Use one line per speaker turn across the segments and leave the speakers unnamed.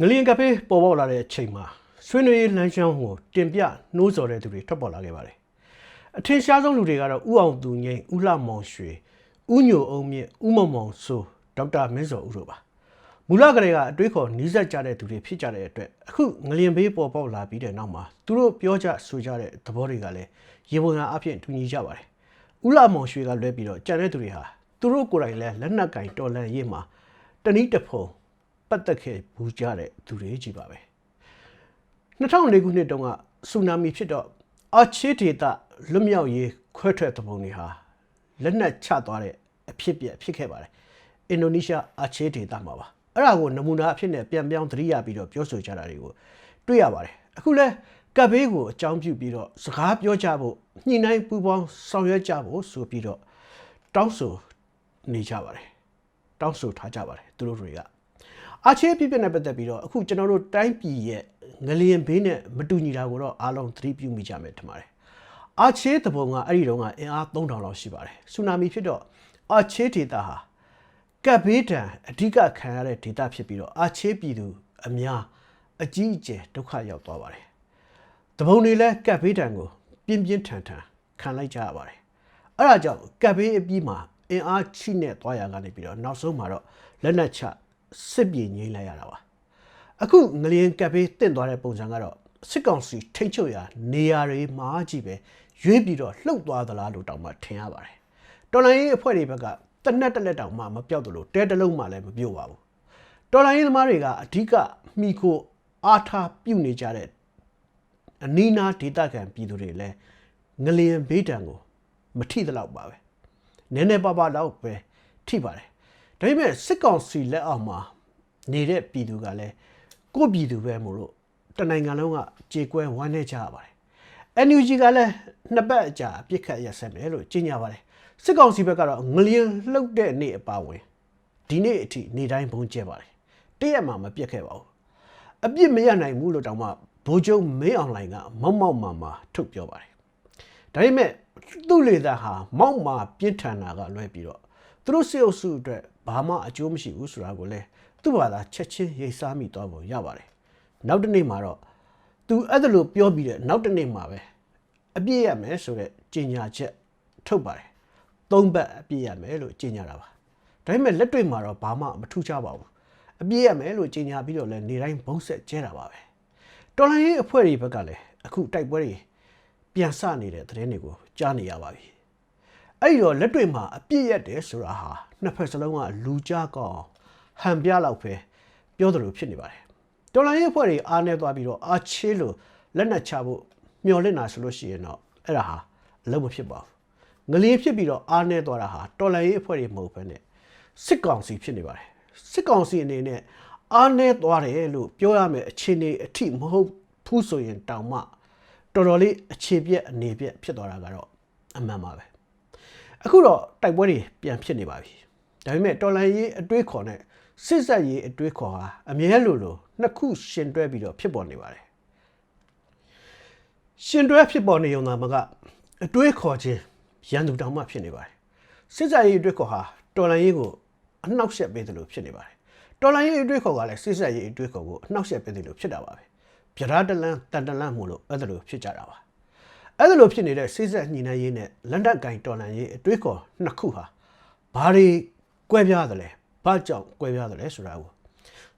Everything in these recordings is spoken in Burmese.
ငလျင်ကဖေးပေါ်ပေါက်လာတဲ့အချိန်မှာဆွေးနွေးရေးလမ်းကြောင်းကိုတင်ပြနှိုးဆော်တဲ့သူတွေထွက်ပေါ်လာခဲ့ပါတယ်အထင်ရှားဆုံးလူတွေကတော့ဥအောင်သူငိမ့်ဥလှမောင်ရွှေဥညိုအောင်မြင့်ဥမောင်မောင်ဆိုဒေါက်တာမင်းစောဦးတို့ပါမူလကလေးကအတွေးခေါ်နီးစပ်ကြတဲ့သူတွေဖြစ်ကြတဲ့အတွက်အခုငလျင်ဘေးပေါ်ပေါက်လာပြီးတဲ့နောက်မှာသူတို့ပြောကြဆိုကြတဲ့သဘောတွေကလည်းရေပုံရအဖြစ်တူညီကြပါတယ်ဥလှမောင်ရွှေကလွဲပြီးတော့ကြံတဲ့သူတွေဟာသူတို့ကိုယ်တိုင်လည်းလက်နက်ကင်တော်လန်ရေးမှာတနည်းတစ်ဖုံ ပတ်သက်ခဲ့ဘူးကြတဲ့သူတွေကြီးပါပဲ2004ခုနှစ်တုန်းကဆူနာမီဖြစ်တော့အာချေဒေတာလွတ်မြောက်ရေးခွဲထွက်သဘုံတွေဟာလက်နက်ချသွားတဲ့အဖြစ်ပြက်ဖြစ်ခဲ့ပါတယ်အင်ဒိုနီးရှားအာချေဒေတာမှာပါအဲ့ဒါကိုနမူနာအဖြစ်နဲ့ပြန်ပြောင်းသတိရပြီးတော့ပြောဆိုကြတာတွေကိုတွေ့ရပါတယ်အခုလဲကပ်ဘေးကိုအကြောင်းပြုပြီးတော့စကားပြောကြဖို့ညှိနှိုင်းပူးပေါင်းဆောင်ရွက်ကြဖို့ဆိုပြီးတော့တောင်းဆိုနေကြပါတယ်တောင်းဆိုထားကြပါတယ်သူတို့တွေက အာချေပြပြနဲ့ပတ်သက်ပြီးတော့အခုကျွန်တော်တို့တိုင်းပြည်ရဲ့ငလျင်ဘေးနဲ့မတူညီတာကိုတော့အားလုံးသတိပြုမိကြမယ်ထင်ပါတယ်အာချေတပုံကအဲ့ဒီတုန်းကအင်အား3000လောက်ရှိပါတယ်ဆူနာမီဖြစ်တော့အာချေဒေတာဟာကပ်ဘေးဒဏ်အဓိကခံရတဲ့ဒေတာဖြစ်ပြီးတော့အာချေးပြည်သူအများအကြီးအကျယ်ဒုက္ခရောက်သွားပါတယ်။တပုံတွေလည်းကပ်ဘေးဒဏ်ကိုပြင်းပြင်းထန်ထန်ခံလိုက်ကြရပါတယ်။အဲဒါကြောင့်ကပ်ဘေးအပြီးမှာအင်အားချိနဲ့သွားရကနေပြီးတော့နောက်ဆုံးမှာတော့လက်နက်ချ စစ်ပြေငိမ့်လိုက်ရတာပါ။အခုငလျင်ကပ်ဘေးတင့်သွားတဲ့ပုံစံကတော့စစ်ကောင်စီထိတ်ချုပ်ရာနေရာတွေမှာကြည့်ပဲရွေးပြီးတော့လှုပ်သွားသလားလို့တောင်မှထင်ရပါတယ်။တော်လိုင်းရေးအဖွဲ့တွေဘက်ကတနက်တစ်လက်တောင်မှမပြောက်သလိုတဲတစ်လုံးမှလည်းမပြုတ်ပါဘူးတော်လိုင်းရေးသမားတွေကအဓိကမိခိုအားထားပြုတ်နေကြတဲ့အနီးနားဒေတာကန်ပြည်သူတွေလည်းငလျင်ဘေးတံကို မထိသလောက်ပါပဲနည်းနည်းပါးပါးတော့ပဲထိပါတယ် ဒါပေမဲ့စစ်ကောင်စီလက်အောက်မှာနေတဲ့ပြည်သူကလည်းကိုယ့်ပြည်သူပဲမို့လို့တနိုင်ငံလုံးကကြေကွဲဝမ်းနေကြရပါတယ် NUG ကလည်းနှစ်ပတ်အကြာအပြစ်ခတ်ရက်ဆက်မယ်လို့ကြေညာပါတယ်စစ်ကောင်စီဘက်ကတော့ငလျင်လှုပ်တဲ့နေ့အပါဝင်ဒီနေ့အထိနေတိုင်းဘုံကျဲပါတယ်တရက်မှမပြတ်ခဲ့ပါဘူးအပြစ်မရနိုင်ဘူးလို့တောင်မှဗိုလ်ချုပ်မင်းအောင်လှိုင်ကမောက်မောက်မာမာထုတ်ပြောပါတယ်ဒါပေမဲ့သူ့လေသာဟာမောက်မာပြင်းထန်တာကလွဲပြီးတော့သူတို့စစ်အုပ်စုအတွက် ဘာမှအကျိုးမရှိဘူးဆိုတာကိုလည်းသူ့ဘာသာချက်ချင်းရိပ်စားမိသွားပုံရပါတယ်နောက်တစ်နေ့မှာတော့သူအဲ့ဒါလိုပြောပြီးတဲ့နောက်တစ်နေ့မှာပဲအပြည့်ရမယ်ဆိုတဲ့ကြေညာချက်ထုတ်ပါတယ်သုံးဘက်အပြည့်ရမယ်လို့ကြေညာတာပါဒါပေမဲ့လက်တွေ့မှာတော့ဘာမှမထူးခြားပါဘူးအပြည့်ရမယ်လို့ကြေညာပြီးတော့လည်းနေတိုင်းဘုံဆက်ကျဲတာပါပဲတော်လိုင်းရေးအဖွဲ့တွေဘက်ကလည်းအခုတိုက်ပွဲတွေပြန်ဆနေတဲ့သတင်းတွေကိုကြားနေရပါပြီ အဲ့ဒီတော့လက်တွေ့မှာအပြည့်ရတယ်ဆိုတာဟာနှစ်ဖက်စလုံးကလူကြားကောင်းဟန်ပြလောက်ပဲပြောသလိုဖြစ်နေပါတယ်တော်လိုင်းရေးအဖွဲ့တွေအားနေသွားပြီးတော့အာချေးလို့လက်နက်ချဖို့မျှော်လင့်တာဆိုလို့ရှိရင်တော့အဲ့ဒါဟာအလုံးမဖြစ်ပါဘူးငလျင်ဖြစ်ပြီးတော့အားနေသွားတာဟာတော်လိုင်းရေးအဖွဲ့တွေမဟုတ်ဘဲနဲ့စစ်ကောင်စီဖြစ်နေပါတယ်စစ်ကောင်စီအနေနဲ့အားနေသွားတယ်လို့ပြောရမယ်အခြေအနေအထိမဟုတ်ဘူးဆိုရင်တောင်မှတော်တော်လေးအခြေပြက်အနေပြက်ဖြစ်သွားတာကတော့အမှန်ပါပဲ အခုတော့တိုက်ပွဲတွေပြန်ဖြစ်နေပါပြီဒါပေမဲ့တော်လိုင်းရေးအတွေးခေါ်နဲ့စစ်ဆက်ရေးအတွေးခေါ်ဟာအမြဲလိုလိုနှစ်ခုရှင်တွဲပြီးတော့ဖြစ်ပေါ်နေပါတယ်ရှင်တွဲဖြစ်ပေါ်နေုံသာမကအတွေးခေါ်ခြင်းရန်သူတောင်မှဖြစ်နေပါတယ်စစ်ဆက်ရေးအတွေးခေါ်ဟာတော်လိုင်းရေးကိုအနှောက်အယှက်ပေးတယ်လို့ဖြစ်နေပါတယ်တော်လိုင်းရေးအတွေးခေါ်ကလည်းစစ်ဆက်ရေးအတွေးခေါ်ကိုအနှောက်အယှက်ပေးတယ်လို့ဖြစ်တာပါပဲပြဓာတလန်တန်တလန်မို့လို့အဲ့ဒါလို့ဖြစ်ကြတာပါ အဲ့ဒါလို့ဖြစ်နေတဲ့စစ်ဆက်ညှိနှိုင်းရေးနဲ့လက်နက်ကင်တော်လန်ရေးအတွေးခေါ်နှစ်ခုဟာဘာတွေကွဲပြားတယ်လဲဘာကြောင့်ကွဲပြားတယ်လဲဆိုတာကို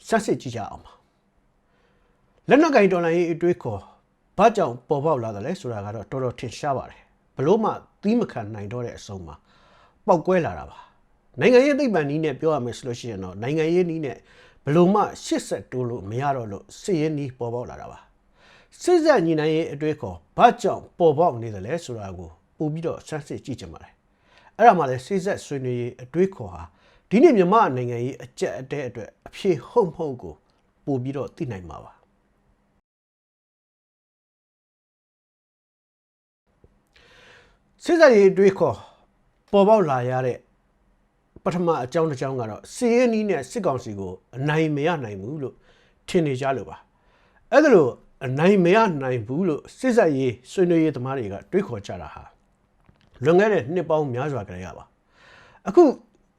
စက်စစ်ကြည့်ကြအောင်ပါလက်နက်ကင်တော်လန်ရေးအတွေးခေါ်ဘာကြောင့်ပေါ်ပေါက်လာတယ်လဲဆိုတာကတော့တော်တော်ထင်ရှားပါတယ်ဘလို့မှသီးမခံနိုင်တော့တဲ့အဆုံးမှာပောက်ကွဲလာတာပါနိုင်ငံရေးသိပ္ပံနည်းနဲ့ပြောရမယ်ဆိုလို့ရှိရင်တော့နိုင်ငံရေးနည်းနဲ့ဘလို့မှရှစ်ဆက်တိုးလို့မရတော့လို့စစ်ရေးနည်းပေါ်ပေါက်လာတာပါ စစ်ဆက်ညီနိုင်ရေးအတွေ့ခေါ်ဘာကြောင့်ပေါ်ပေါက်နေတယ်လဲဆိုတာကိုပို့ပြီးတော့ဆန်းစစ်ကြည့်ကြပါမယ်အဲ့ဒါမှလည်းစစ်ဆက်ဆွေးနွေးရေးအတွေ့ခေါ်ဟာဒီနေ့မြန်မာနိုင်ငံရေးအကြက်အတဲအတွက်အဖြေဟုတ်မဟုတ်ကိုပို့ပြီးတော့သိနိုင်မှာပါစစ်ဆက်ရေးအတွေ့ခေါ်ပေါ်ပေါက်လာရတဲ့ပထမအကြောင်းတစ်ကြောင်းကတော့စီးရင်နီးနဲ့စစ်ကောင်စီကိုအနိုင်မရနိုင်ဘူးလို့ထင်နေကြလို့ပါအဲ့ဒါလို့ အနိုင်မရနိုင်ဘူးလို့စစ်ဆက်ရေးဆွေးနွေးရေးသမားတွေကတွေးခေါ်ကြတာဟာလွန်ခဲ့တဲ့နှစ်ပေါင်းများစွာကလေးကပါအခု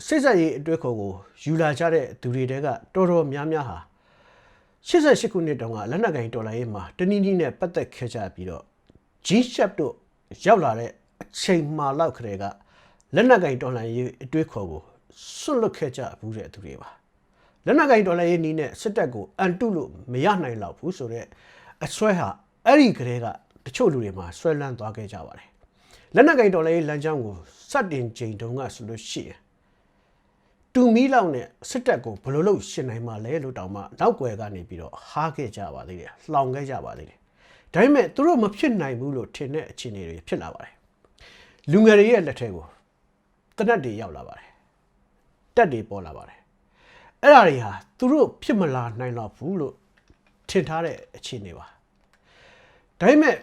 စစ်ဆက်ရေးအတွေးခေါ်ကိုယူလာကြတဲ့သူတွေတဲကတော်တော်များများဟာ88ခုနှစ်တုန်းကလက်နက်ကင်တော်လိုင်းရေးမှာတနည်းနည်းနဲ့ပတ်သက်ခဲ့ကြပြီးတော့ G-Shap တို့ရောက်လာတဲ့အချိန်မှလောက်ခရဲကလက်နက်ကင်တော်လိုင်းရေးအတွေ့ခေါ်ကိုဆွတ်လွတ်ခဲ့ကြဘူးတဲ့သူတွေပါလက်နက်ကင်တော်လိုင်းရေးနီးနဲ့စစ်တပ်ကိုအန်တုလို့မရနိုင်တော့ဘူးဆိုတော့ အစွဲဟာအဲ့ဒီကလေးကတချို့လူတွေမှာဆွဲလန်းသွားခဲ့ကြပါတယ်လက်နက်ကင်တော်လိုင်းရေးလမ်းကြောင်းကိုစတင်ချိန်တုန်းကဆိုလို့ရှိရင်တူမီလောက်နဲ့စစ်တပ်ကိုဘယ်လိုလုပ်ရှင်နိုင်မှာလဲလို့တောင်မှနောက်ွယ်ကနေပြီးတော့ဟားခဲ့ကြပါသေးတယ်လှောင်ခဲ့ကြပါသေးတယ်ဒါပေမဲ့သူတို့မဖြစ်နိုင်ဘူးလို့ထင်တဲ့အခြေအနေတွေဖြစ်လာပါတယ်လူငယ်တွေရဲ့လက်ထဲကိုတနတ်တွေရောက်လာပါတယ်တက်တွေပေါ်လာပါတယ်အဲ့ဒါတွေဟာသူတို့ဖြစ်မလာနိုင်တော့ဘူးလို့ ထင်ထားတဲ့အခြေအနေပါဒါပေမဲ့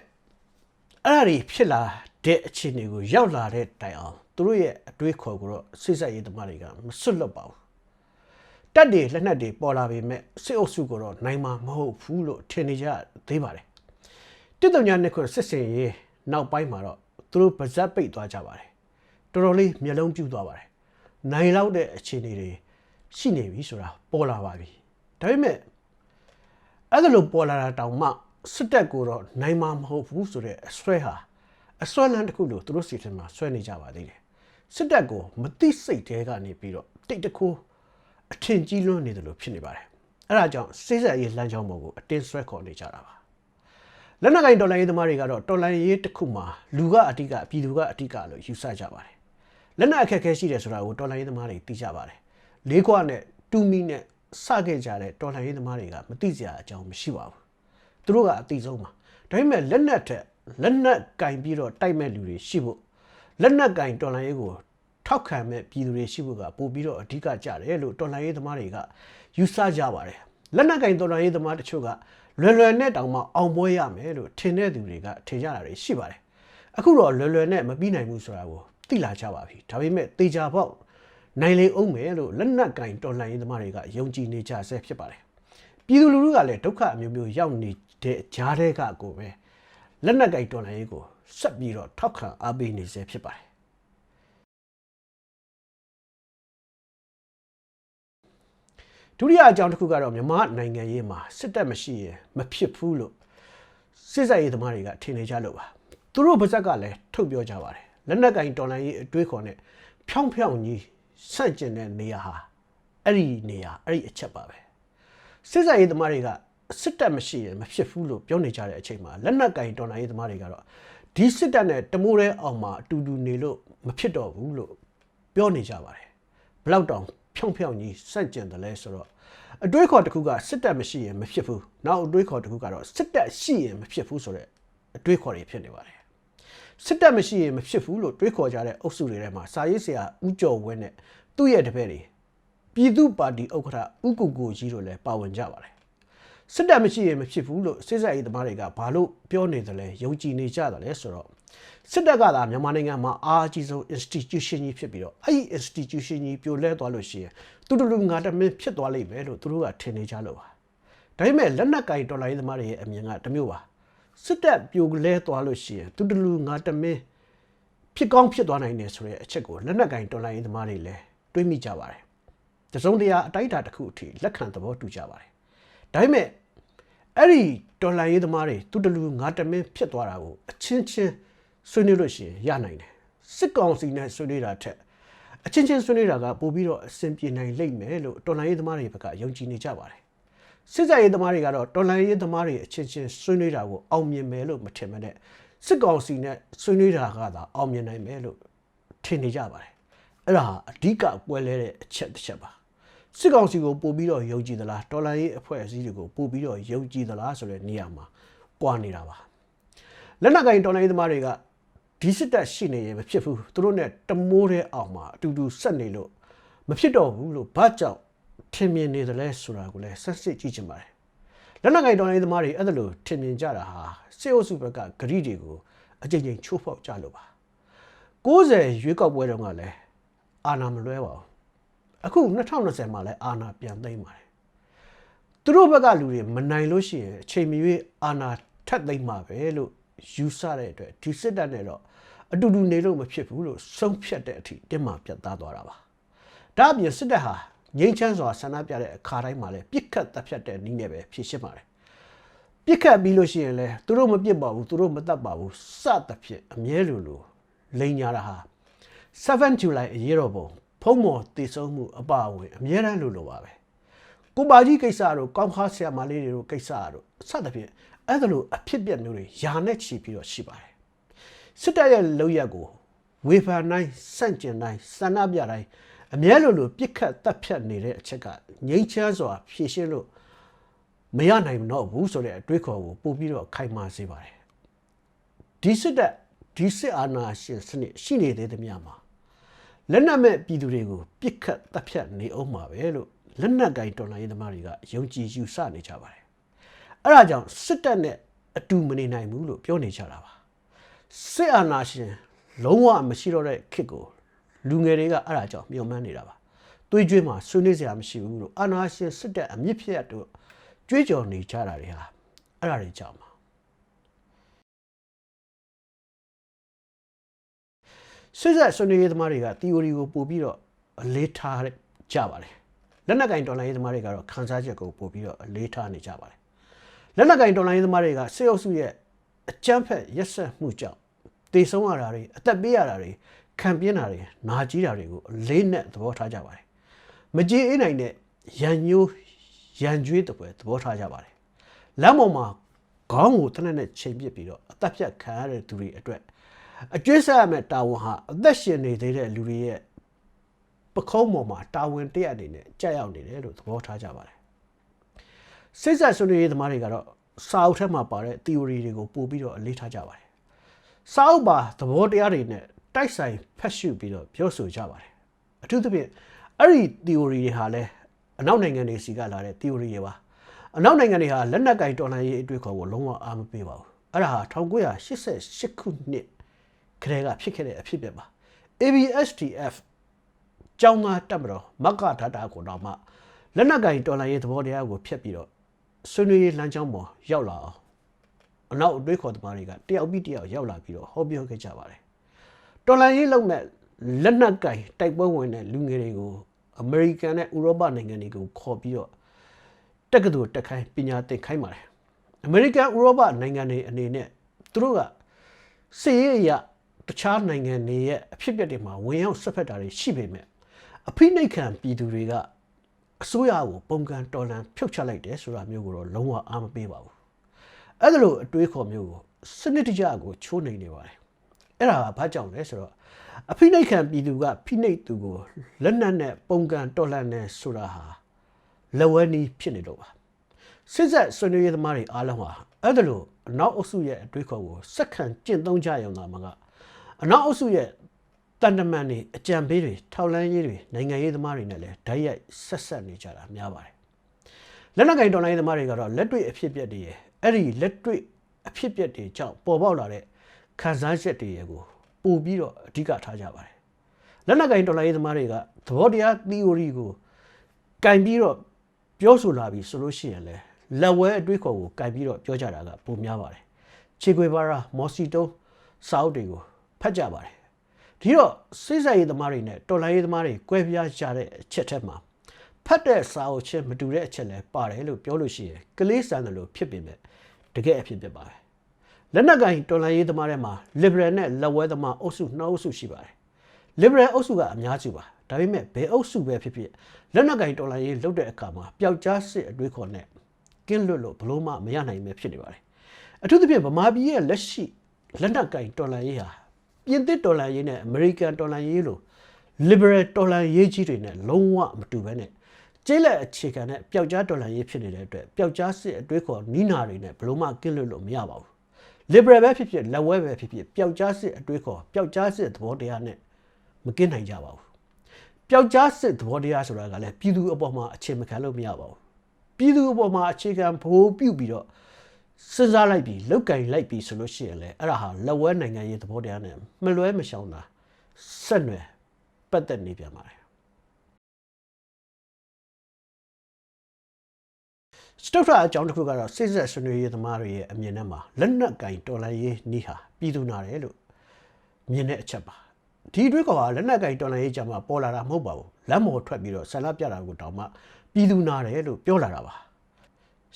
အဲ့ဒါတွေဖြစ်လာတဲ့အခြေအနေကိုရောက်လာတဲ့တိုင်အောင်သူတို့ရဲ့အတွေးခေါ်ကိုတော့စိတ်ဆက်ရေးသမားတွေကမစွတ်လွတ်ပါဘူးတက်တွေလက်နက်တွေပေါ်လာပေမဲ့စစ်အုပ်စုကိုတော့နိုင်မှာမဟုတ်ဘူးလို့ထင်နေကြသေးပါတယ်တစ်တုံညာနှစ်ခုစစ်စင်ရေးနောက်ပိုင်းမှာတော့သူတို့ပါဇက်ပိတ်သွားကြပါတယ်တော်တော်လေးမျက်လုံးပြူသွားပါတယ်နိုင်လောက်တဲ့အခြေအနေတွေရှိနေပြီဆိုတာပေါ်လာပါပြီဒါပေမဲ့ အဲ့ဒါလိုပေါ်လာတာတောင်မှစစ်တပ်ကိုတော့နိုင်မှာမဟုတ်ဘူးဆိုတဲ့အစွဲဟာအစွဲလန်းတစ်ခုလို့သူတို့စီထဲမှာဆွဲနေကြပါသေးတယ်စစ်တပ်ကိုမသိစိတ်တဲကနေပြီးတော့တိတ်တခိုးအထင်ကြီးလွန်းနေတယ်လို့ဖြစ်နေပါတယ်အဲ့ဒါကြောင့်စိတ်ဆက်ရေးလမ်းကြောင်းပေါ်ကိုအတင်းဆွဲခေါ်နေကြတာပါလက်နက်ကင်တော်လိုင်းရေးသမားတွေကတော့တော်လိုင်းရေးတစ်ခုမှာလူကအတိကပြည်သူကအတိကလို့ယူဆကြပါတယ်လက်နက်အခက်အခဲရှိတယ်ဆိုတာကိုတော်လိုင်းရေးသမားတွေသိကြပါတယ်လေးခွနဲ့တူမီနဲ့ စခဲ့ကြတဲ့တော်လိုင်းရေးသမားတွေကမသိစရာအကြောင်းမရှိပါဘူးသူတို့ကအတိဆုံးပါဒါပေမဲ့လက်နက်ထက်လက်နက်ကင်ပြီးတော့တိုက်မဲ့လူတွေရှိဖို့လက်နက်ကင်တော်လိုင်းရေးကိုထောက်ခံမဲ့ပြည်သူတွေရှိဖို့ကပို့ပြီးတော့အဓိကကြတယ်လို့တော်လိုင်းရေးသမားတွေကယူဆကြပါတယ်လက်နက်ကင်တော်လိုင်းရေးသမားတချို့ကလွယ်လွယ်နဲ့တောင်မှအောင်ပွဲရမယ်လို့ထင်တဲ့သူတွေကထင်ကြတာတွေရှိပါတယ်အခုတော့လွယ်လွယ်နဲ့မပြီးနိုင်ဘူးဆိုတာကိုသိလာကြပါပြီဒါပေမဲ့တေချာပေါက် နိုင်လေအောင်မယ်လို့လက်နက်ကင်တော်လှန်ရေးသမားတွေကယုံကြည်နေကြဆဲဖြစ်ပါတယ်ပြည်သူလူထုကလည်းဒုက္ခအမျိုးမျိုးရောက်နေတဲ့ကြားတဲ့ကကိုပဲလက်နက်ကင်တော်လှန်ရေးကိုဆက်ပြီးတော့ထောက်ခံအားပေးနေဆဲဖြစ်ပါတယ်ဒုတိယအကြောင်းတစ်ခုကတော့မြန်မာနိုင်ငံရေးမှာစစ်တပ်မရှိရင်မဖြစ်ဘူးလို့စစ်စရေးသမားတွေကထင်နေကြလို့ပါသူတို့ပါဇက်ကလည်းထုတ်ပြောကြပါတယ်လက်နက်ကင်တော်လိုင်းရေးအတွေးခေါ်နဲ့ဖြောင်းဖြောင်းကြီး ဆန့်ကျင်တဲ့နေရာဟာအဲ့ဒီနေရာအဲ့ဒီအချက်ပါပဲစစ်စရေးသမားတွေကစစ်တပ်မရှိရင်မဖြစ်ဘူးလို့ပြောနေကြတဲ့အချိန်မှာလက်နက်ကင်တော်လိုင်းရေးသမားတွေကတော့ဒီစစ်တပ်နဲ့တမိုးတဲ့အောင်မှာအတူတူနေလို့မဖြစ်တော့ဘူးလို့ပြောနေကြပါတယ်ဘလောက်တောင်ဖြောင်းဖြောင်းကြီးစန့်ကျင်တယ်လဲဆိုတော့အတွေးခေါ်တစ်ခုကစစ်တပ်မရှိရင်မဖြစ်ဘူးနောက်အတွေးခေါ်တစ်ခုကတော့စစ်တပ်ရှိရင်မဖြစ်ဘူးဆိုတဲ့အတွေးခေါ်တွေဖြစ်နေပါတယ် စစ်တပ်မရှိရင်မဖြစ်ဘူးလို့တွေးခေါ်ကြတဲ့အုပ်စုတွေထဲမှာစာရေးဆရာဦးကျော်ဝင်းနဲ့သူ့ရဲ့တပည့်တွေပြည်သူ့ပါတီဥက္ကဋ္ဌဦးကိုကိုကြီးတို့လည်းပါဝင်ကြပါတယ်စစ်တပ်မရှိရင်မဖြစ်ဘူးလို့စစ်ဆက်ရေးသမားတွေကဘာလို့ပြောနေတယ်လဲယုံကြည်နေကြတယ်လဲဆိုတော့စစ်တပ်ကသာမြန်မာနိုင်ငံမှာအားအကြီးဆုံး institution ကြီးဖြစ်ပြီးတော့အဲ့ဒီ institution ကြီးပြိုလဲသွားလို့ရှိရင်တူတူလူငါတမင်းဖြစ်သွားလိမ့်မယ်လို့သူတို့ကထင်နေကြလို့ပါဒါပေမဲ့လက်နက်ကင်တော်လိုင်းသမားတွေရဲ့အမြင်ကတစ်မျိုးပါ စစ်တပ်ပြိုလဲသွားလို့ရှိရင်တူတူလူငါတမင်းဖြစ်ကောင်းဖြစ်သွားနိုင်တယ်ဆိုတဲ့အချက်ကိုလက်နက်ကင်တော်လိုင်းသမားတွေလည်းတွေးမိကြပါတယ်တစုံတရာအတိုက်အတာတစ်ခုအထိလက်ခံသဘောတူကြပါတယ်ဒါပေမဲ့အဲ့ဒီတော်လှန်ရေးသမားတွေတူတလူငါတမင်းဖြစ်သွားတာကိုအချင်းချင်းဆွေးနွေးလို့ရှိရင်ရနိုင်တယ်စစ်ကောင်စီနဲ့ဆွေးနွေးတာထက်အချင်းချင်းဆွေးနွေးတာကပိုပြီးတော့အဆင်ပြေနိုင်လိမ့်မယ်လို့တော်လှန်ရေးသမားတွေဘက်ကယုံကြည်နေကြပါတယ် စစ်တပ်ရေးသမားတွေကတော့တော်လှန်ရေးသမားတွေအချင်းချင်းဆွေးနွေးတာကိုအောင်မြင်မယ်လို့မထင်မနဲ့စစ်ကောင်စီနဲ့ဆွေးနွေးတာကသာအောင်မြင်နိုင်မယ်လို့ထင်နေကြပါတယ်အဲ့ဒါအဓိကကွဲလဲတဲ့အချက်တစ်ချက်ပါစစ်ကောင်စီကိုပို့ပြီးတော့ယုံကြည်သလားတော်လိုင်းရေးအဖွဲ့အစည်းတွေကိုပို့ပြီးတော့ယုံကြည်သလားဆိုတဲ့နေရာမှာကွာနေတာပါလက်နက်ကင်တော်လိုင်းရေးသမားတွေကဒီစစ်တပ်ရှိနေရင်မဖြစ်ဘူးသူတို့ ਨੇ တမိုးတဲ့အောင်မှာအတူတူဆက်နေလို့မဖြစ်တော့ဘူးလို့ဘာကြောင့် ထင်မြင်နေသလဲဆိုတာကိုလည်းဆက်စစ်ကြည့်ချင်ပါတယ်လက်နက်ကင်တော်လိုင်းရေးသမားတွေအဲ့ဒါလို့ထင်မြင်ကြတာဟာစစ်အုပ်စုဘက်ကဂရိတွေကိုအကြိမ်ကြိမ်ချိုးဖောက်ကြလို့ပါ90ရွေးကောက်ပွဲတုန်းကလည်းအာဏာမလွဲပါဘူးအခု2020မှာလည်းအာဏာပြန်သိမ်းပါတယ်သူတို့ဘက်ကလူတွေမနိုင်လို့ရှိရင်အချိန်မရွေးအာဏာထပ်သိမ်းမှာပဲလို့ယူဆတဲ့အတွက်ဒီစစ်တပ်နဲ့တော့အတူတူနေလို့မဖြစ်ဘူးလို့ဆုံးဖြတ်တဲ့အထိတင်းမာပြတ်သားသွားတာပါဒါအပြင်စစ်တပ်ဟာ ငိမ့်ချမ်းစွာဆန္ဒပြတဲ့အခါတိုင်းမှာလည်းပြစ်ခတ်တပ်ဖြတ်တဲ့နည်းနဲ့ပဲဖြည့်ရှင်းပါတယ်ပြစ်ခတ်ပြီးလို့ရှိရင်လည်းသူတို့မပြစ်ပါဘူးသူတို့မတတ်ပါဘူးစသဖြင့်အမြဲလိုလိုလိန်ညာတာဟာ7 July အရေးတော်ပုံဖုံးမော်တည်ဆုံးမှုအပါအဝင်အမြဲတမ်းလိုလိုပါပဲကိုပါကြီးကိစ္စတို့ကောင်းခါဆရာမလေးတွေတို့ကိစ္စတို့စသဖြင့်အဲ့ဒါလိုအဖြစ်ပြက်မျိုးတွေယာနဲ့ချီပြီးတော့ရှိပါတယ်စစ်တပ်ရဲ့လုံရက်ကိုဝေဖန်တိုင်းစန့်ကျင်တိုင်းဆန္ဒပြတိုင်း အမြဲလိုလိုပြစ်ခတ်တပ်ဖြတ်နေတဲ့အချက်ကငြိမ်းချမ်းစွာဖြည့်ရှင်းလို့မရနိုင်တော့ဘူးဆိုတဲ့အတွေးခေါ်ကိုပို့ပြီးတော့ခိုင်မာစေပါတယ်ဒီစစ်တပ်ဒီစစ်အာဏာရှင်စနစ်ရှိနေသေးသမျှမှာလက်နက်မဲ့ပြည်သူတွေကိုပြစ်ခတ်တပ်ဖြတ်နေအောင်မှာပဲလို့လက်နက်ကင်တော်လှန်ရေးသမားတွေကယုံကြည်ယူဆနေကြပါတယ်အဲ့ဒါကြောင့်စစ်တပ်နဲ့အတူမနေနိုင်ဘူးလို့ပြောနေကြတာပါစစ်အာဏာရှင်လုံးဝမရှိတော့တဲ့ခေတ်ကို လူငယ်တွေကအဲ့ဒါကြောင့်မြုံမှန်းနေတာပါတွေးကြွေးမှာဆွေးနွေးစရာမရှိဘူးလို့အာဏာရှင်စစ်တပ်အမြင့်ဖြတ်တို့ကြွေးကြော်နေကြတာတွေဟာအဲ့ဒါတွေကြောင့်ပါစစ်ဆက်ဆွေးနွေးရေးသမားတွေက theory ကိုပို့ပြီးတော့အလေးထားကြပါတယ်လက်နက်ကင်တော်လိုင်းရေးသမားတွေကတော့ခန်းစားချက်ကိုပို့ပြီးတော့အလေးထားနေကြပါတယ်လက်နက်ကင်တော်လိုင်းရေးသမားတွေကစစ်အုပ်စုရဲ့အကြမ်းဖက်ရက်စက်မှုကြောင့်တေဆုံးရတာတွေအသက်ပေးရတာတွေ ခံပြင်းတာတွေနာကြီးတာတွေကိုအလေးနဲ့သဘောထားကြပါတယ်မကြည်အေးနိုင်တဲ့ရန်ညိုးရန်ကြွေးတပွဲသဘောထားကြပါတယ်လမ်းပေါ်မှာခေါင်းကိုတနက်နဲ့ချိန်ပစ်ပြီးတော့အသက်ဖြတ်ခံရတဲ့သူတွေအတွက်အကျွေးဆက်ရမယ့်တာဝန်ဟာအသက်ရှင်နေသေးတဲ့လူတွေရဲ့ပခုံးပေါ်မှာတာဝန်တရက်အနေနဲ့ကြာရောက်နေတယ်လို့သဘောထားကြပါတယ်စိတ်ဆက်ဆွေးနွေးရေးသမားတွေကတော့စာအုပ်ထဲမှာပါတဲ့ theory တွေကိုပို့ပြီးတော့အလေးထားကြပါတယ်စာအုပ်ပါသဘောတရားတွေနဲ့ တိုက်ဆိုင်ဖတ်ရှုပြီးတော့ပြောဆိုကြပါတယ်အထူးသဖြင့်အဲ့ဒီ theory တွေဟာလည်းအနောက်နိုင်ငံတွေစီကလာတဲ့ theory တွေပါအနောက်နိုင်ငံတွေဟာလက်နက်ကင်တော်လှန်ရေးအတွေ့အခေါ်ကိုလုံးဝအားမပေးပါဘူးအဲ့ဒါဟာ1988ခုနှစ်ခရဲကဖြစ်ခဲ့တဲ့အဖြစ်ပြပါ ABSDF ကျောင်းသားတက်မတော်မကထတာကိုတော့မှလက်နက်ကင်တော်လှန်ရေးသဘောတရားကိုဖျက်ပြီးတော့ဆွေးနွေးရေးလမ်းကြောင်းပေါ်ရောက်လာအောင်အနောက်အတွေးခေါ်သမားတွေကတယောက်ပြီးတယောက်ရောက်လာပြီးတော့ဟောပြောခဲ့ကြပါတယ် တော်လန်ရေးလုံးမဲ့လက်နက်ကင်တိုက်ပွဲဝင်တဲ့လူငယ်တွေကိုအမေရိကန်နဲ့ဥရောပနိုင်ငံတွေကိုခေါ်ပြီးတော့တက္ကသိုလ်တက်ခိုင်းပညာသင်ခိုင်းပါတယ်အမေရိကန်ဥရောပနိုင်ငံတွေအနေနဲ့သူတို့ကစီးရရတခြားနိုင်ငံတွေရဲ့အဖြစ်အပျက်တွေမှာဝင်ရောက်ဆက်ဖက်တာတွေရှိပေမဲ့အဖိနှိတ်ခံပြည်သူတွေကအစိုးရကိုပုံကန်တော်လန်ဖြုတ်ချလိုက်တယ်ဆိုတာမျိုးကိုတော့လုံးဝအားမပေးပါဘူးအဲ့ဒါလိုအတွေးခေါ်မျိုးကိုစနစ်တကျကိုချိုးနေနေပါတယ် အဲ့ဒါကဘာကြောင့်လဲဆိုတော့အဖိနှိတ်ခံပြည်သူကဖိနှိတ်သူကိုလက်နက်နဲ့ပုံကန်တော်လှန်နေဆိုတာဟာလက်ဝဲနီးဖြစ်နေတော့ပါစစ်ဆက်ဆွေးနွေးရေးသမားတွေအားလုံးဟာအဲ့ဒါလို့အနောက်အုပ်စုရဲ့အတွေးခေါ်ကိုစက္ကန့်ကျင့်သုံးကြရုံသာမှာကအနောက်အုပ်စုရဲ့တန်တမန်တွေအကြံပေးတွေထောက်လန်းရေးတွေနိုင်ငံရေးသမားတွေနဲ့လည်းဓာတ်ရိုက်ဆက်ဆက်နေကြတာများပါတယ်လက်နက်ကင်တော်လိုင်းသမားတွေကတော့လက်တွေ့အဖြစ်ပြက်တွေရဲ့အဲ့ဒီလက်တွေ့အဖြစ်ပြက်တွေကြောင့်ပေါ်ပေါက်လာတဲ့ ခံစားချက်တွေရဲ့ကိုပို့ပြီးတော့အဓိကထားကြပါတယ်လက်နက်ကင်တော်လိုင်းသမားတွေကသဘောတရား theory ကိုကင်ပြီးတော့ပြောဆိုလာပြီဆိုလို့ရှိရင်လည်းလက်ဝဲအတွေးခေါ်ကိုကင်ပြီးတော့ပြောကြတာကပုံများပါတယ်ခြေခွေပါရာမော်စီတုံးစာအုပ်တွေကိုဖတ်ကြပါတယ်ဒီတော့စိတ်ဆိုင်ရေးသမားတွေနဲ့တော်လိုင်းရေးသမားတွေကွဲပြားကြတဲ့အချက်ထက်မှာဖတ်တဲ့စာအုပ်ချင်းမတူတဲ့အချက်လည်းပါတယ်လို့ပြောလို့ရှိရင်ကလေးစံတယ်လို့ဖြစ်ပေမဲ့တကယ်အဖြစ်ဖြစ်ပါပဲ လက်နက်ကင်တော်လှန်ရေးသမားတွေမှာ liberal နဲ့လက်ဝဲသမားအုပ်စုနှစ်အုပ်စုရှိပါတယ် liberal အုပ်စုကအများစုပါဒါပေမဲ့ဘယ်အုပ်စုပဲဖြစ်ဖြစ်လက်နက်ကင်တော်လှန်ရေးလုပ်တဲ့အခါမှာပျောက်ကြားစစ်အတွေးခေါ်နဲ့ကင်းလွတ်လို့ဘလို့မှမရနိုင်ပဲဖြစ်နေပါတယ်အထူးသဖြင့်ဗမာပြည်ရဲ့လက်ရှိလက်နက်ကင်တော်လှန်ရေးဟာပြင်သစ်တော်လှန်ရေးနဲ့အမေရိကန်တော်လှန်ရေးလို liberal တော်လှန်ရေးကြီးတွေနဲ့လုံးဝမတူဘဲနဲ့ကျေးလက်အခြေခံနဲ့ပျောက်ကြားတော်လှန်ရေးဖြစ်နေတဲ့အတွက်ပျောက်ကြားစစ်အတွေးခေါ်နီးနာတွေနဲ့ဘလို့မှကင်းလွတ်လို့မရပါဘူး liberal ပဲဖြစ်ဖြစ်လက်ဝဲပဲဖြစ်ဖြစ်ပျောက်ကြားစစ်အတွေးခေါ်ပျောက်ကြားစစ်သဘောတရားနဲ့မကင်းနိုင်ကြပါဘူးပျောက်ကြားစစ်သဘောတရားဆိုတာကလည်းပြည်သူအပေါ်မှာအခြေမခံလို့မရပါဘူးပြည်သူအပေါ်မှာအခြေခံဘိုးပြုတ်ပြီးတော့စဉ်းစားလိုက်ပြီးလောက်ကင်လိုက်ပြီးဆိုလို့ရှိရင်လည်းအဲ့ဒါဟာလက်ဝဲနိုင်ငံရေးသဘောတရားနဲ့မလွဲမရှောင်တာဆက်နွယ်ပတ်သက်နေပြန်ပါတယ် စတုထအကြောင်းတစ်ခုကတော့စိတ်ဆက်ဆွေးနွေးရေးသမားတွေရဲ့အမြင်နဲ့မှာလက်နက်ကင်တော်လှန်ရေးနီးဟာပြည်သူနာတယ်လို့မြင်တဲ့အချက်ပါဒီအတွက်ကောလက်နက်ကင်တော်လှန်ရေးကြမှာပေါ်လာတာမဟုတ်ပါဘူးလမ်းပေါ်ထွက်ပြီးတော့ဆန္ဒပြတာကိုတောင်မှပြည်သူနာတယ်လို့ပြောလာတာပါ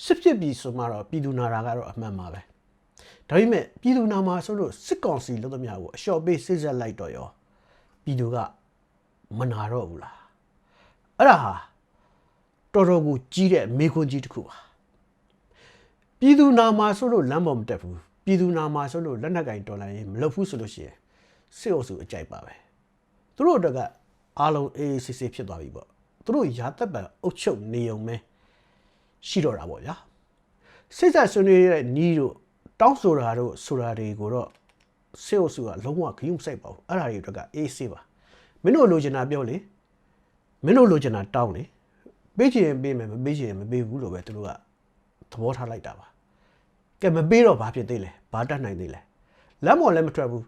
စစ်ဖြစ်ပြီးဆိုမှတော့ပြည်သူနာတာကတော့အမှန်ပါပဲဒါပေမဲ့ပြည်သူနာမှာဆိုလို့စစ်ကောင်စီလုံးသမျှကိုအလျှော့ပေးစစ်ဆက်လိုက်တော့ရောပြည်သူကမနာတော့ဘူးလားအဲ့ဒါဟာ တော်တော်ကိုကြီးတဲ့မေခွန်းကြီးတစ်ခုပါပြည်သူနာမှာဆိုလို့လမ်းပေါ်မတက်ဘူးပြည်သူနာမှာဆိုလို့လက်နက်ကင်တော်လိုင်းရင်မလုပ်ဘူးဆိုလို့ရှိရင်စစ်အုပ်စုအကြိုက်ပါပဲသူတို့အတွက်ကအားလုံးအေးအေးဆေးဆေးဖြစ်သွားပြီပေါ့သူတို့ရာသက်ပံအုပ်ချုပ်နေုံပဲရှိတော့တာပေါ့ဗျာစိတ်ဆက်ဆွေးနွေးတဲ့ညီတို့တောင်းဆိုတာတို့ဆိုတာတွေကိုတော့စစ်အုပ်စုကလုံးဝခရုမစိုက်ပါဘူးအဲ့ဒါတွေအတွက်ကအေးဆေးပါမင်းတို့လိုချင်တာပြောလေမင်းတို့လိုချင်တာတောင်းလေ ပေးချင်ရင်ပေးမယ်မပေးချင်ရင်မပေးဘူးလို့ပဲသူတို့ကသဘောထားလိုက်တာပါကဲမပေးတော့ဘာဖြစ်သေးလဲဘာတတ်နိုင်သေးလဲလက်မော်လည်းမထွက်ဘူး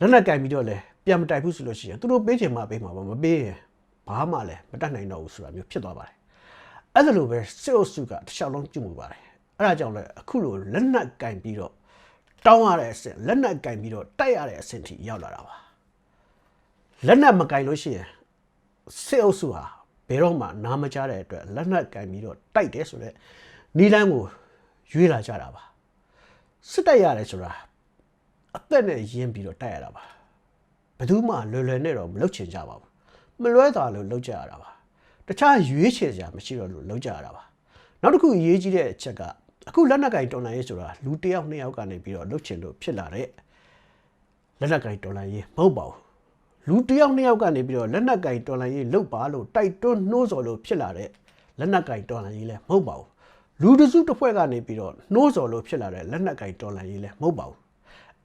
လက်နဲ့ကင်ပြီးတော့လဲပြန်မတိုက်ဘူးဆိုလို့ရှိရင်သူတို့ပေးချင်မှပေးမှာပါမပေးရင်ဘာမှလည်းမတတ်နိုင်တော့ဘူးဆိုတာမျိုးဖြစ်သွားပါတယ်အဲ့ဒါလိုပဲစစ်အုပ်စုကတစ်လျှောက်လုံးပြုတ်မှုပါတယ်အဲ့ဒါကြောင့်လဲအခုလိုလက်နက်ကင်ပြီးတော့တောင်းရတဲ့အဆင့်လက်နက်ကင်ပြီးတော့တိုက်ရတဲ့အဆင့်ထိရောက်လာတာပါလက်နက်မကင်လို့ရှိရင်စစ်အုပ်စုဟာ ဘယ်တော့မှနားမကြားတဲ့အတွက်လက်နက်ကင်ပြီးတော့တိုက်တယ်ဆိုတော့နီလန်းကိုရွေးလာကြတာပါစစ်တိုက်ရတယ်ဆိုတာအသက်နဲ့ရင်းပြီးတော့တိုက်ရတာပါဘယ်သူမှလွယ်လွယ်နဲ့တော့မလုပ်ချင်ကြပါဘူးမလွဲတာလို့လုပ်ကြရတာပါတခြားရွေးချယ်စရာမရှိတော့လို့လုပ်ကြရတာပါနောက်တစ်ခုအရေးကြီးတဲ့အချက်ကအခုလက်နက်ကင်တော်လှန်ရေးဆိုတာလူတစ်ယောက်နှစ်ယောက်ကနေပြီးတော့လုပ်ချင်လို့ဖြစ်လာတဲ့လက်နက်ကင်တော်လှန်ရေးမဟုတ်ပါဘူး လူတစ်ယောက်နှစ်ယောက်ကနေပြီးတော့လက်နက်ကင်တော်လှန်ရေးလုပ်ပါလို့တိုက်တွန်းနှိုးဆော်လို့ဖြစ်လာတဲ့လက်နက်ကင်တော်လှန်ရေးလည်းမဟုတ်ပါဘူးလူတစုတစ်ဖွဲ့ကနေပြီးတော့နှိုးဆော်လို့ဖြစ်လာတဲ့လက်နက်ကင်တော်လှန်ရေးလည်းမဟုတ်ပါဘူး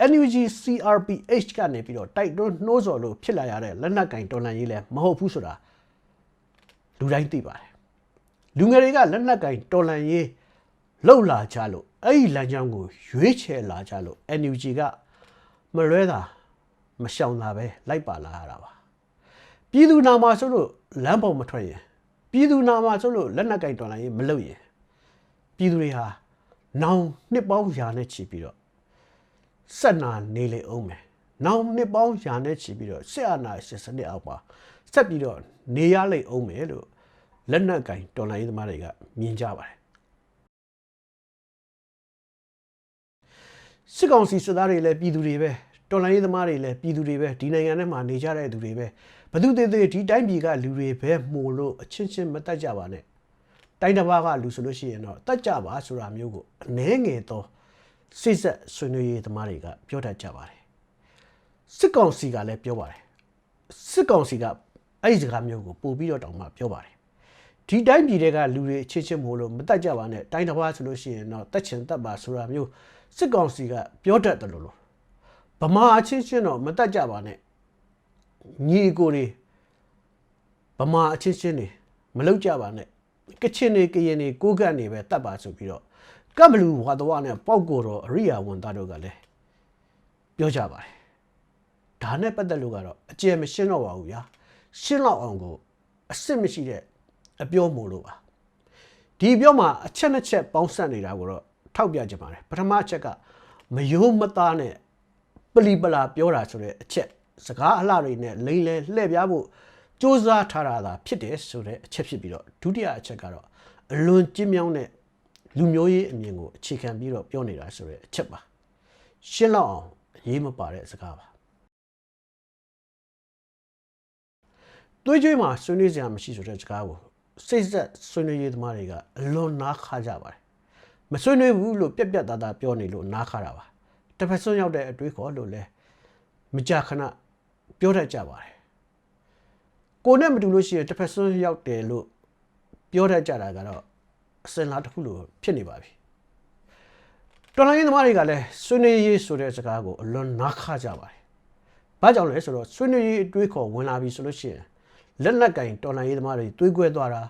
NUG CRPH ကနေပြီးတော့တိုက်တွန်းနှိုးဆော်လို့ဖြစ်လာရတဲ့လက်နက်ကင်တော်လှန်ရေးလည်းမဟုတ်ဘူးဆိုတာလူတိုင်းသိပါတယ်လူငယ်တွေကလက်နက်ကင်တော်လှန်ရေးလှုပ်လာကြလို့အဲ့ဒီလမ်းကြောင်းကိုရွေးချယ်လာကြလို့ NUG ကမလွဲတာ မရှောင်တာပဲလိုက်ပါလာရတာပါပြည်သူနာမှာဆိုလို့လမ်းပေါ်မထွက်ရင်ပြည်သူနာမှာဆိုလို့လက်နက်ကင်တော်လှန်ရေးမလုပ်ရင်ပြည်သူတွေဟာနောင်နှစ်ပေါင်းရာနဲ့ချီပြီးတော့ဆက်နာနေလေအောင်မယ်။နောက်နှစ်ပေါင်းရာနဲ့ချီပြီးတော့ဆက်အာနာရှင်စနစ်အောက်ပါဆက်ပြီးတော့နေရလိမ့်အောင်မယ်လို့လက်နက်ကင်တော်လိုင်းရေးသမားတွေကမြင်ကြပါတယ်။စစ်ကောင်စီစစ်သားတွေလည်းပြည်သူတွေပဲ တော်လိုင်းရေးသမားတွေလည်းပြည်သူတွေပဲဒီနိုင်ငံထဲမှာနေကြတဲ့သူတွေပဲဘသူသေးသေးဒီတိုင်းပြည်ကလူတွေပဲမှုလို့အချင်းချင်းမတတ်ကြပါနဲ့တိုင်းတစ်ပါးကလူဆိုလို့ရှိရင်တော့တတ်ကြပါဆိုတာမျိုးကိုအနှဲငယ်တော့စိတ်ဆက်ဆွေးနွေးရေးသမားတွေကပြောတတ်ကြပါတယ်စစ်ကောင်စီကလည်းပြောပါတယ်စစ်ကောင်စီကအဲ့ဒီစကားမျိုးကိုပို့ပြီးတော့တောင်းမှပြောပါတယ်ဒီတိုင်းပြည်တွေကလူတွေချစ်ချစ်မို့လို့မတတ်ကြပါနဲ့တိုင်းတစ်ပါးဆိုလို့ရှိရင်တော့တက်ချင်တက်ပါဆိုတာမျိုးစစ်ကောင်စီကပြောတတ်တယ်လို့လို့ ဗမာအချင်းချင်းတော့မတတ်ကြပါနဲ့ညီကိုတွေဗမာအချင်းချင်းတွေမလောက်ကြပါနဲ့ကချင်တွေကရင်တွေကိုကန့်နေပဲတတ်ပါဆိုပြီးတော့ကမ္ဘလူဝါတော်နဲ့ပေါက်ကိုတော့အရိယာဝန်သားတို့ကလည်းပြောကြပါတယ်ဒါနဲ့ပတ်သက်လို့ကတော့အကျယ်မရှင်းတော့ပါဘူးဗျာရှင်းတော့အောင်ကိုအစ်စ်မရှိတဲ့အပြောမို့လို့ပါဒီပြောမှာအချက်နှစ်ချက်ပေါင်းစပ်နေတာကိုတော့ထောက်ပြကြပါတယ်ပထမအချက်ကမယိုးမသားနဲ့ ပလီပလာပြောတာဆိုတဲ့အချက်စကားအလှတွေနဲ့လိမ့်လဲလှည့်ပြဖို့စ조사ထားတာသာဖြစ်တယ်ဆိုတဲ့အချက်ဖြစ်ပြီးတော့ဒုတိယအချက်ကတော့အလွန်ကျဉ်းမြောင်းတဲ့လူမျိုးရေးအမြင်ကိုအခြေခံပြီးတော့ပြောနေတာဆိုတဲ့အချက်ပါရှင်းလောက်အောင်အရေးမပါတဲ့စကားပါတွေးကြွေးမှာဆွေးနွေးစရာမရှိဆိုတဲ့စကားကိုစိတ်ဆက်ဆွေးနွေးရေးသမားတွေကအလွန်နားခါကြပါတယ်မဆွေးနွေးဘူးလို့ပြက်ပြက်သားသားပြောနေလို့နားခါတာပါ တစ်ဖက်ဆုံးရောက်တဲ့အတွေးခေါ်လို့လဲမကြခဏပြောတတ်ကြပါတယ်ကိုနဲ့မတူလို့ရှိရင်တစ်ဖက်ဆုံးရောက်တယ်လို့ပြောတတ်ကြတာကတော့အစင်လာတစ်ခုလိုဖြစ်နေပါပြီတော်လိုင်းသမားတွေကလည်းဆွေးနွေးရေးဆိုတဲ့စကားကိုအလွန်နားခါကြပါတယ်ဘာကြောင့်လဲဆိုတော့ဆွေးနွေးရေးအတွေးခေါ်ဝင်လာပြီဆိုလို့ရှိရင်လက်လက်ကင်တော်လိုင်းရေးသမားတွေတွေးကွဲသွားတာ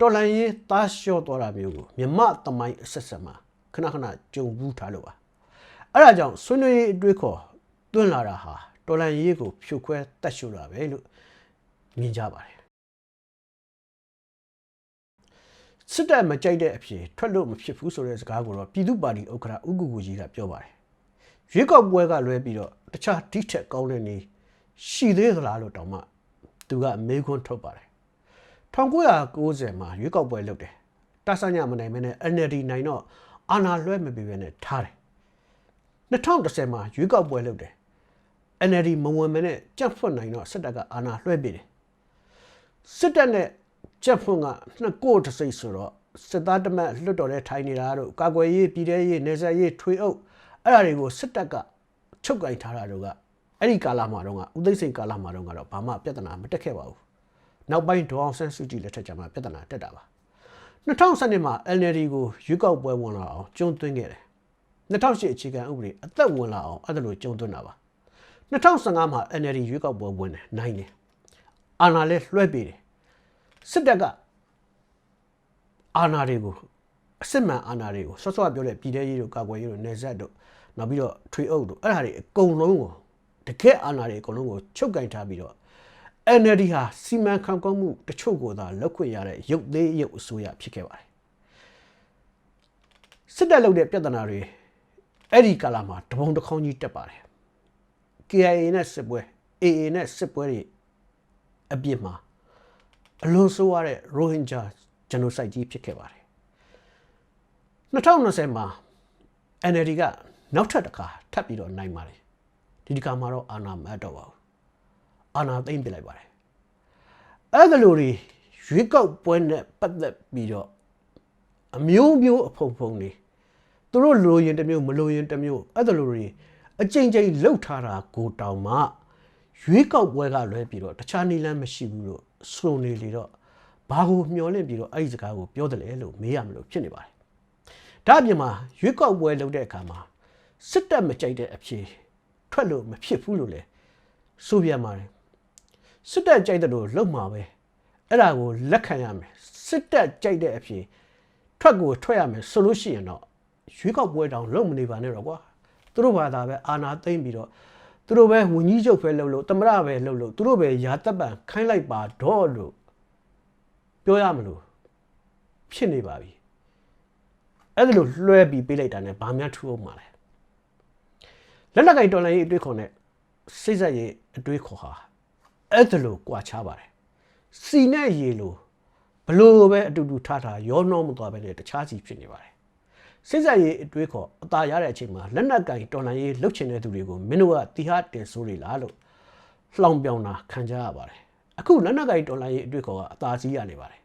တော်လိုင်းရေးသားလျှော့သွားတာမျိုးကိုမြမသမိုင်းအဆက်ဆက်မှာခဏခဏကြုံဘူးထားလို့ပါ အဲ့ဒါကြောင့်ဆွေးနွေးရေးအတွေးခေါ်တွန်းလာတာဟာတော်လိုင်းရေးကိုဖြိုခွဲတတ်ရှုတာပဲလို့မြင်ကြပါတယ်စစ်တပ်မကြိုက်တဲ့အဖြစ်ထွက်လို့မဖြစ်ဘူးဆိုတဲ့စကားကိုတော့ပြည်သူ့ပါတီဥက္ကဋ္ဌဥက္ကုကူကြီးကပြောပါတယ်ရွေးကောက်ပွဲကလွဲပြီးတော့တခြားတိထက်ကောင်းတဲ့နေရှိသေးသလားလို့တောင်မှသူကမေးခွန်းထုတ်ပါတယ်1990မှာရွေးကောက်ပွဲလုပ်တယ်တဆညမနိုင်မနဲ့ NLD နိုင်တော့အာဏာလွှဲမပေးဘဲနဲ့ထားတယ် 2010မှာရွေးကောက်ပွဲလုပ်တယ် NLD မဝင်မနဲ့ကြက်ဖွတ်နိုင်တော့စစ်တပ်ကအာဏာလွှဲပေးတယ်စစ်တပ်နဲ့ကြက်ဖွတ်ကနှစ်ကိုယ်တစ်စိတ်ဆိုတော့စစ်သားတမတ်လွတ်တော်တဲ့ထိုင်နေတာတို့ကာကွယ်ရေးပြည်ထရေးနေဆက်ရေးထွေအုပ်အဲ့ဒါတွေကိုစစ်တပ်ကချုပ်ကင်ထားတာတို့ကအဲ့ဒီကာလမှာတော့ကဥသိမ်းစိန်ကာလမှာတော့ကတော့ဘာမှပြဿနာမတက်ခဲ့ပါဘူးနောက်ပိုင်းဒေါအောင်ဆန်းစုကြည်လက်ထက်ကျမှပြဿနာတက်တာပါ2012မှာ NLD ကိုရွေးကောက်ပွဲဝင်လာအောင်ကျုံသွင်းခဲ့တယ် 2008အခြေခံဥပဒေအသက်ဝင်လာအောင်အဲ့ဒါလိုကျုံသွင်းတာပါ2015မှာ NLD ရွေးကောက်ပွဲဝင်တယ်နိုင်တယ်အာဏာလဲလွှဲပေးတယ်စစ်တပ်ကအာဏာတွေကိုအစစ်မှန်အာဏာတွေကိုဆော့ဆော့ပြောတဲ့ပြည်ထရေးတို့ကာကွယ်ရေးတို့နေဆက်တို့နောက်ပြီးတော့ထွေအုပ်တို့အဲ့ဒါတွေအကုန်လုံးကိုတကယ်အာဏာတွေအကုန်လုံးကိုချုပ်ကင်ထားပြီးတော့ NLD ဟာစီမံခန့်ခွဲမှုတချို့ကိုသာလောက်ခွင့်ရတဲ့ရုပ်သေးရုပ်အစိုးရဖြစ်ခဲ့ပါတယ်စစ်တပ်လုပ်တဲ့ပြဿနာတွေ အဲ့ဒီကာလမှာတပုံတစ်ခေါင်းကြီးတက်ပါတယ် KIA နဲ့စစ်ပွဲ AA နဲ့စစ်ပွဲတွေအပြစ်မှာအလွန်ဆိုးရတဲ့ Rohingya genocide ကြီးဖြစ်ခဲ့ပါတယ်2020မှာ NLD ကနောက်ထပ်တစ်ခါထပ်ပြီးတော့နိုင်ပါတယ်ဒီဒီကမှာတော့အာဏာမအပ်တော့ပါဘူးအာဏာသိမ်းပြလိုက်ပါတယ်အဲ့ဒါလိုတွေရွေးကောက်ပွဲနဲ့ပတ်သက်ပြီးတော့အမျိုးမျိုးအဖုံဖုံတွေ သူတို့လိုရင်တစ်မျိုးမလိုရင်တစ်မျိုးအဲ့ဒါလိုတွေအကြိမ်ကြိမ်လှုပ်ထားတာကိုတောင်မှရွေးကောက်ပွဲကလွဲပြီးတော့တခြားနေလမ်းမရှိဘူးလို့စုံနေလေတော့ဘာကိုမျောလင့်ပြီးတော့အဲ့ဒီစကားကိုပြောတယ်လေလို့မေးရမလို့ဖြစ်နေပါတယ်ဒါအပြင်မှာရွေးကောက်ပွဲလုပ်တဲ့အခါမှာစစ်တပ်မကြိုက်တဲ့အဖြစ်ထွက်လို့မဖြစ်ဘူးလို့လေဆိုပြပါတယ်စစ်တပ်ကြိုက်တဲ့လို့လုံမှာပဲအဲ့ဒါကိုလက်ခံရမယ်စစ်တပ်ကြိုက်တဲ့အဖြစ်ထွက်ကိုထွက်ရမယ်ဆိုလို့ရှိရင်တော့ ရွေးကောက်ပွဲတောင်လုံမနေပါနဲ့တော့ကွာသူတို့ဘာသာပဲအာဏာသိမ်းပြီးတော့သူတို့ပဲဝန်ကြီးချုပ်ပဲလှုပ်လို့တမရပဲလှုပ်လို့သူတို့ပဲရာတပ်ပံခိုင်းလိုက်ပါတော့လို့ပြောရမလို့ဖြစ်နေပါပြီအဲ့ဒါလို့လွှဲပြီးပေးလိုက်တာ ਨੇ ဘာမှထူအောင်မှာလဲလက်နက်ကင်တော်လိုင်းရေးအတွေ့ခေါ်နဲ့စိတ်ဆက်ရေးအတွေ့ခေါ်ဟာအဲ့ဒါလို့ကြွာချပါတယ်စီနဲ့ရေလို့ဘလို့ပဲအတူတူထားထားရောနှောမသွားပဲလေတခြားစီဖြစ်နေပါတယ် စစ်ဆက်ရေးအတွေးခေါ်အသာရတဲ့အချိန်မှာလက်နက်ကင်တော်လှန်ရေးလှုပ်ချင်တဲ့သူတွေကိုမင်းတို့ကတီဟာတင်ဆိုးတွေလားလို့လှောင်ပြောင်တာခံကြရပါတယ်အခုလက်နက်ကင်တော်လှန်ရေးအတွေးခေါ်ကအသာစီးရနေပါတယ်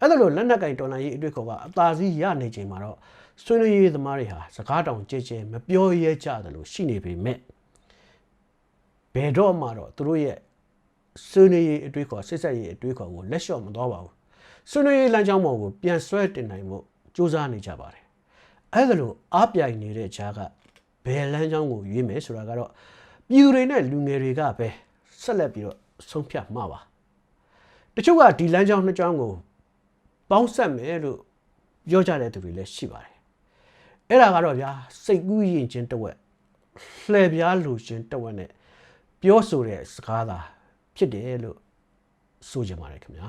အဲ့ဒါလိုလက်နက်ကင်တော်လှန်ရေးအတွေးခေါ်ကအသာစီးရနေချိန်မှာတော့ဆွေးနွေးရေးသမားတွေဟာစကားတောင်ကြဲကြဲမပြောရဲကြသလိုရှိနေပေမဲ့ဘယ်တော့မှတော့သူတို့ရဲ့ဆွေးနွေးရေးအတွေးခေါ်ဆက်ဆက်ရေးအတွေးခေါ်ကိုလက်လျှော့မသွားပါဘူးဆွေးနွေးရေးလမ်းကြောင်းပေါ်ကိုပြန်ဆွဲတင်နိုင်ဖို့စ조사နေကြပါတယ် အဲ့ဒါလို့အားပြိုင်နေတဲ့ဂျားကဘယ်လမ်းကြောင်းကိုရွေးမယ်ဆိုတာကတော့ပြည်သူတွေနဲ့လူငယ်တွေကပဲဆက်လက်ပြီးတော့ဆုံးဖြတ်မှာပါတချို့ကဒီလမ်းကြောင်းနှစ်ကြောင်းကိုပေါင်းဆက်မယ်လို့ပြောကြတဲ့သူတွေလည်းရှိပါတယ်အဲ့ဒါကတော့ဗျာစိတ်ကူးရင်ချင်းတဝက်လှည့်ပြားလူချင်းတဝက်နဲ့ပြောဆိုတဲ့စကားသာဖြစ်တယ်လို့ဆိုကြပါတယ်ခင်ဗျာ